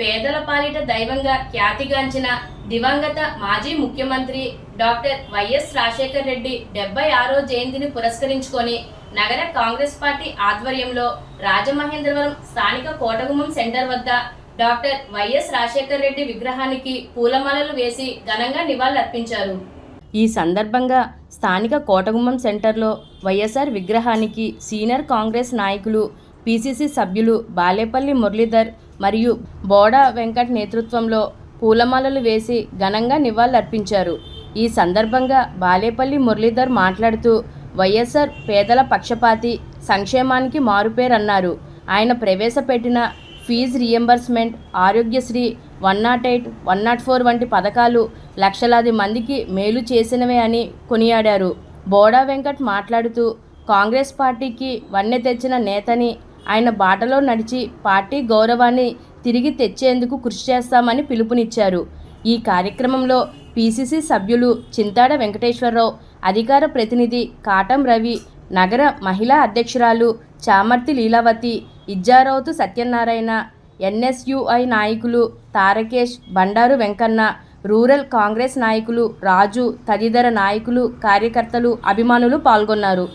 పేదల పాలిట దైవంగా ఖ్యాతిగాంచిన దివంగత మాజీ ముఖ్యమంత్రి డాక్టర్ వైఎస్ రాజశేఖర్ రెడ్డి డెబ్బై ఆరో జయంతిని పురస్కరించుకొని నగర కాంగ్రెస్ పార్టీ ఆధ్వర్యంలో రాజమహేంద్రవరం స్థానిక కోటగుమ్మం సెంటర్ వద్ద డాక్టర్ వైఎస్ రాజశేఖర్ రెడ్డి విగ్రహానికి పూలమాలలు వేసి ఘనంగా నివాళులర్పించారు. ఈ సందర్భంగా స్థానిక కోటగుమ్మం సెంటర్లో వైఎస్ఆర్ విగ్రహానికి సీనియర్ కాంగ్రెస్ నాయకులు పిసిసి సభ్యులు బాలేపల్లి మురళీధర్ మరియు బోడా వెంకట్ నేతృత్వంలో పూలమాలలు వేసి ఘనంగా నివాళులర్పించారు. ఈ సందర్భంగా బాలేపల్లి మురళీధర్ మాట్లాడుతూ వైఎస్ఆర్ పేదల పక్షపాతి సంక్షేమానికి మారుపేరన్నారు. ఆయన ప్రవేశపెట్టిన fee reimbursement Aarogyasri one nought eight one nought four వంటి పథకాలు లక్షలాది మందికి మేలు చేసినవే అని కొనియాడారు. బోడా వెంకట్ మాట్లాడుతూ కాంగ్రెస్ పార్టీకి వన్నె తెచ్చిన నేతని ఆయన బాటలో నడిచి పార్టీ గౌరవాన్ని తిరిగి తెచ్చేందుకు కృషి చేస్తామని పిలుపునిచ్చారు. ఈ కార్యక్రమంలో పిసిసి సభ్యులు చింతాడ వెంకటేశ్వరరావు అధికార ప్రతినిధి కాటం రవి నగర మహిళా అధ్యక్షురాలు చామర్తి లీలావతి ఇజ్జారావుతు సత్యనారాయణ ఎన్ఎస్యుఐ నాయకులు తారకేష్ బండారు వెంకన్న రూరల్ కాంగ్రెస్ నాయకులు రాజు తదితర నాయకులు కార్యకర్తలు అభిమానులు పాల్గొన్నారు.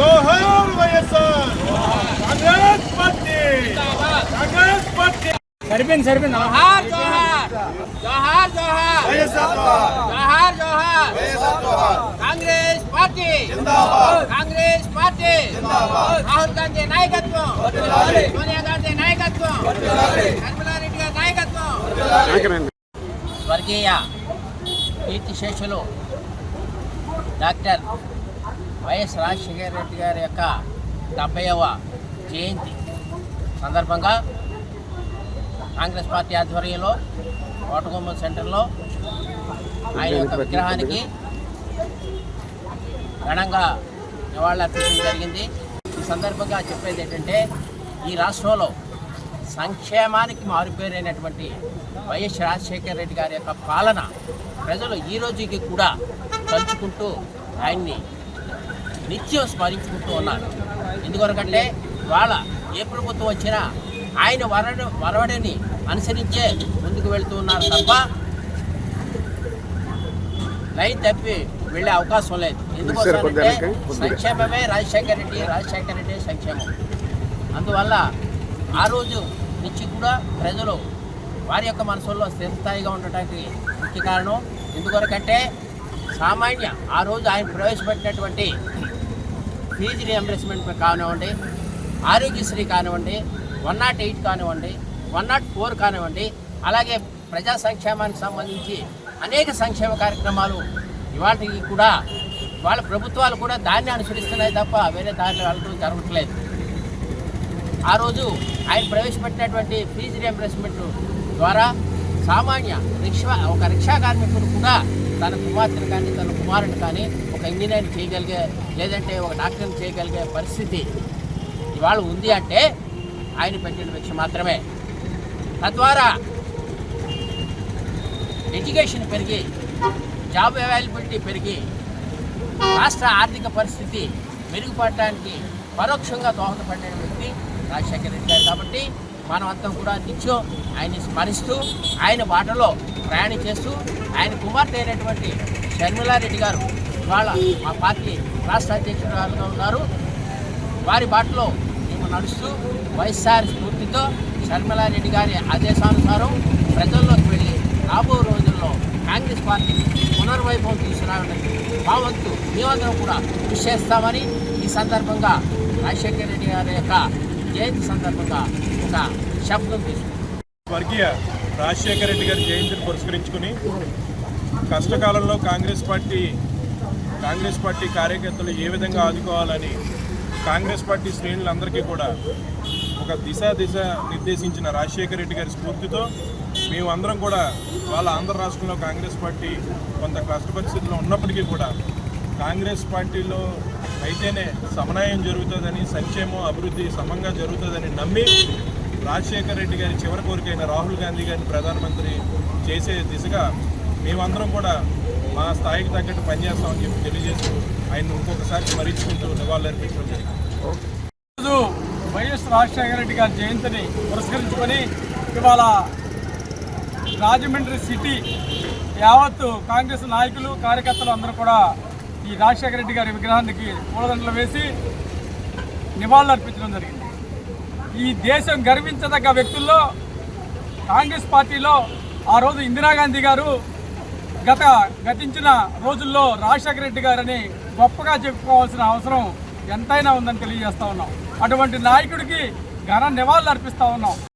జోహార్ YSR Congress party Congress party సరిపోయింది సరిపోయింది జోహార్ జోహార్ జోహార్ జోహార్ వైఎస్ఆర్ జోహార్ జోహార్ వైఎస్ఆర్ జోహార్ Congress party Congress party Rahul Gandhi నాయకత్వం సోనియా గాంధీ నాయకత్వం కర్మలారెడ్డి గారి నాయకత్వం స్వర్గీయ కీర్తిశేషులు డాక్టర్ వైఎస్ రాజశేఖర రెడ్డి గారి యొక్క డెబ్బైవ జయంతి సందర్భంగా కాంగ్రెస్ పార్టీ ఆధ్వర్యంలో కోటగుమ్మ సెంటర్లో ఆయన యొక్క విగ్రహానికి ఘనంగా నివాళులర్పించడం జరిగింది. ఈ సందర్భంగా చెప్పేది ఏంటంటే ఈ రాష్ట్రంలో సంక్షేమానికి మారుపేరైనటువంటి వైఎస్ రాజశేఖర రెడ్డి గారి యొక్క పాలన ప్రజలు ఈ రోజుకి కూడా తలుచుకుంటూ ఆయన్ని నిత్యం స్మరించుకుంటూ ఉన్నారు. ఎందుకొరకంటే వాళ్ళ ఏ ప్రభుత్వం వచ్చినా ఆయన వరడు వరవడిని అనుసరించే ముందుకు వెళ్తూ ఉన్నారు తప్ప లైన్ తప్పి వెళ్ళే అవకాశం లేదు. ఎందుకోసమంటే సంక్షేమమే రాజశేఖర రెడ్డి రాజశేఖర రెడ్డి సంక్షేమం. అందువల్ల ఆ రోజు నుంచి కూడా ప్రజలు వారి యొక్క మనసుల్లో స్థిరస్థాయిగా ఉండటానికి ముఖ్య కారణం. ఎందుకొరకంటే సామాన్య ఆ రోజు ఆయన ప్రవేశపెట్టినటువంటి ఫీజు రియంబర్స్మెంట్ కానివ్వండి ఆరోగ్యశ్రీ కానివ్వండి వన్ నాట్ ఎయిట్ కానివ్వండి వన్ నాట్ ఫోర్ కానివ్వండి అలాగే ప్రజా సంక్షేమానికి సంబంధించి అనేక సంక్షేమ కార్యక్రమాలు ఇవాటికి కూడా వాళ్ళ ప్రభుత్వాలు కూడా దాన్ని అనుసరిస్తున్నాయి తప్ప వేరే దాన్ని వెళ్ళడం జరగట్లేదు. ఆ రోజు ఆయన ప్రవేశపెట్టినటువంటి ఫీజు రియంబర్స్మెంట్ ద్వారా సామాన్య రిక్షా ఒక రిక్షా కార్మికుడు కూడా తన కుమార్తెను కానీ తన కుమారుని కానీ ఒక ఇంజనీర్ చేయగలిగే లేదంటే ఒక డాక్టర్ని చేయగలిగే పరిస్థితి ఇవాళ ఉంది అంటే ఆయన పెట్టిన భిక్ష మాత్రమే. తద్వారా ఎడ్యుకేషన్ పెరిగి జాబ్ అవైలబిలిటీ పెరిగి రాష్ట్ర ఆర్థిక పరిస్థితి మెరుగుపడటానికి పరోక్షంగా దోహదపడిన వ్యక్తి రాజశేఖర రెడ్డి గారు. కాబట్టి మనం అంతా కూడా నిత్యం ఆయన్ని స్మరిస్తూ ఆయన బాటలో ప్రయాణం చేస్తూ ఆయన కుమార్తె అయినటువంటి షర్మిలారెడ్డి గారు ఇవాళ మా పార్టీ రాష్ట్ర అధ్యక్షురాలుగా ఉన్నారు. వారి బాటలో మేము నడుస్తూ వైఎస్ఆర్ స్ఫూర్తితో షర్మిలారెడ్డి గారి ఆదేశానుసారం ప్రజల్లోకి వెళ్ళి రాబో రోజుల్లో కాంగ్రెస్ పార్టీని పునర్వైభవం తీసుకురావడానికి మా వంతు మేమందరం కూడా కృషి చేస్తామని ఈ సందర్భంగా రాజశేఖర రెడ్డి గారి యొక్క జయంతి సందర్భంగా ఒక శబ్దం తీసుకుంటాం వర్గీయ రాజశేఖర రెడ్డి గారి జయంతిని పురస్కరించుకుని కష్టకాలంలో కాంగ్రెస్ పార్టీ కాంగ్రెస్ పార్టీ కార్యకర్తలు ఏ విధంగా ఆదుకోవాలని కాంగ్రెస్ పార్టీ శ్రేణులందరికీ కూడా ఒక దిశ దిశ నిర్దేశించిన రాజశేఖర రెడ్డి గారి స్ఫూర్తితో మేమందరం కూడా వాళ్ళ ఆంధ్ర రాష్ట్రంలో కాంగ్రెస్ పార్టీ కొంత కష్ట పరిస్థితుల్లో ఉన్నప్పటికీ కూడా కాంగ్రెస్ పార్టీలో అయితేనే సమన్వయం జరుగుతుందని సంక్షేమం అభివృద్ధి సమంగా జరుగుతుందని నమ్మి రాజశేఖర రెడ్డి గారి చివరి కోరికైన రాహుల్ గాంధీ గారిని ప్రధానమంత్రి చేసే దిశగా మేమందరం కూడా మా స్థాయికి తగ్గట్టు పనిచేస్తామని చెప్పి తెలియజేస్తూ ఆయన ఇంకొకసారి స్మరించుకుంటూ నివాళులర్పించడం జరిగింది. వైఎస్ రాజశేఖర రెడ్డి గారి జయంతిని పురస్కరించుకొని ఇవాళ రాజమండ్రి సిటీ యావత్తు కాంగ్రెస్ నాయకులు కార్యకర్తలు అందరూ కూడా ఈ రాజశేఖర రెడ్డి గారి విగ్రహానికి పూలదండలు వేసి నివాళులు అర్పించడం జరిగింది. ఈ దేశం గర్వించదగ్గ వ్యక్తుల్లో కాంగ్రెస్ పార్టీలో ఆ రోజు ఇందిరాగాంధీ గారు గత గతించిన రోజుల్లో రాజశేఖర రెడ్డి గారని గొప్పగా చెప్పుకోవాల్సిన అవసరం ఎంతైనా ఉందని తెలియజేస్తా ఉన్నాం. అటువంటి నాయకుడికి ఘన నివాళులు అర్పిస్తూ ఉన్నాం.